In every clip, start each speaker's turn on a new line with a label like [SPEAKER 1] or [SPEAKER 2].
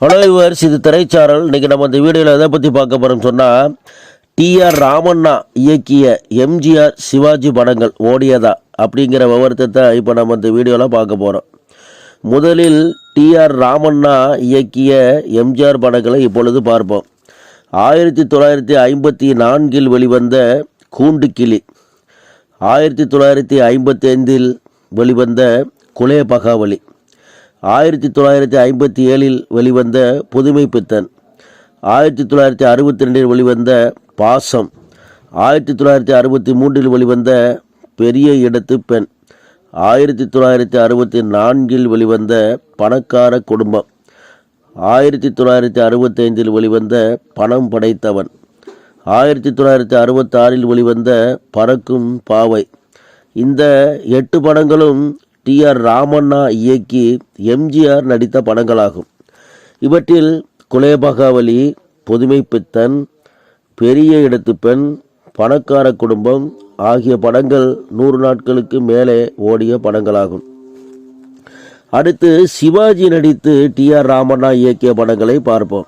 [SPEAKER 1] Hello yours இது திரைச்சாரல். இன்றைக்கி நம்ம இந்த வீடியோவில் எதை பற்றி பார்க்க போகிறோம் சொன்னால் டிஆர் ராமண்ணா இயக்கிய எம்ஜிஆர் சிவாஜி படங்கள் ஓடியதா அப்படிங்கிற விவரத்தை தான் இப்போ நம்ம இந்த வீடியோவில் பார்க்க போகிறோம் முதலில் டிஆர் ராமண்ணா இயக்கிய எம்ஜிஆர் படங்களை இப்பொழுது பார்ப்போம். ஆயிரத்தி தொள்ளாயிரத்தி ஐம்பத்தி நான்கில் வெளிவந்த கூண்டுக்கிளி. ஆயிரத்தி தொள்ளாயிரத்தி ஐம்பத்தி ஐந்தில் வெளிவந்த குலே பகாவலி. ஆயிரத்தி தொள்ளாயிரத்தி ஐம்பத்தி ஏழில் வெளிவந்த புதுமை பித்தன். ஆயிரத்தி தொள்ளாயிரத்தி அறுபத்தி ரெண்டில் வெளிவந்த பாசம். ஆயிரத்தி தொள்ளாயிரத்தி அறுபத்தி மூன்றில் வெளிவந்த பெரிய இடத்து பெண். ஆயிரத்தி தொள்ளாயிரத்தி அறுபத்தி நான்கில் வெளிவந்த பணக்கார குடும்பம். ஆயிரத்தி தொள்ளாயிரத்தி அறுபத்தைந்தில் வெளிவந்த பணம் படைத்தவன். ஆயிரத்தி தொள்ளாயிரத்தி அறுபத்தாறில் வெளிவந்த பறக்கும் பாவை. இந்த எட்டு படங்களும் டிஆர் ராமண்ணா இயக்கி எம்ஜிஆர் நடித்த படங்களாகும். இவற்றில் குலேபகாவலி புதுமை பித்தன் பெரிய இடத்து பெண் பணக்கார குடும்பம் ஆகிய படங்கள் நூறு நாட்களுக்கு மேலே ஓடிய படங்களாகும். அடுத்து சிவாஜி நடித்து டிஆர் ராமண்ணா இயக்கிய படங்களை பார்ப்போம்.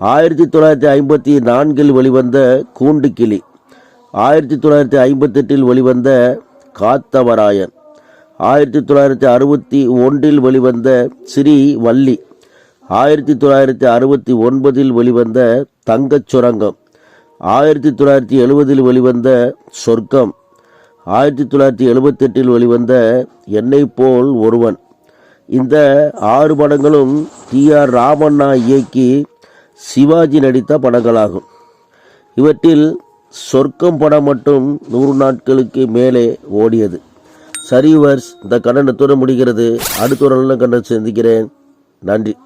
[SPEAKER 1] ஆயிரத்தி தொள்ளாயிரத்தி ஐம்பத்தி நான்கில் வெளிவந்த கூண்டுக்கிளி ஆயிரத்தி தொள்ளாயிரத்தி ஐம்பத்தெட்டில் வெளிவந்த காத்தவராயன். ஆயிரத்தி தொள்ளாயிரத்தி அறுபத்தி ஒன்றில் வெளிவந்த ஸ்ரீ வள்ளி. ஆயிரத்தி தொள்ளாயிரத்தி அறுபத்தி ஒன்பதில் வெளிவந்த தங்கச் சுரங்கம். ஆயிரத்தி தொள்ளாயிரத்தி எழுபதில் வெளிவந்த சொர்க்கம். ஆயிரத்தி தொள்ளாயிரத்தி எழுபத்தெட்டில் வெளிவந்த என்னை போல் ஒருவன். இந்த ஆறு படங்களும் டி ஆர் ராமண்ணா இயக்கி சிவாஜி நடித்த படங்களாகும். இவற்றில் சொர்க்கம் படம் மட்டும் நூறு நாட்களுக்கு மேலே ஓடியது. சரி வர்ஸ் இந்த கண்டனத்துடன் முடிகிறது. அடுத்த ஒரு நல்ல கண்டனம் சந்திக்கிறேன். நன்றி.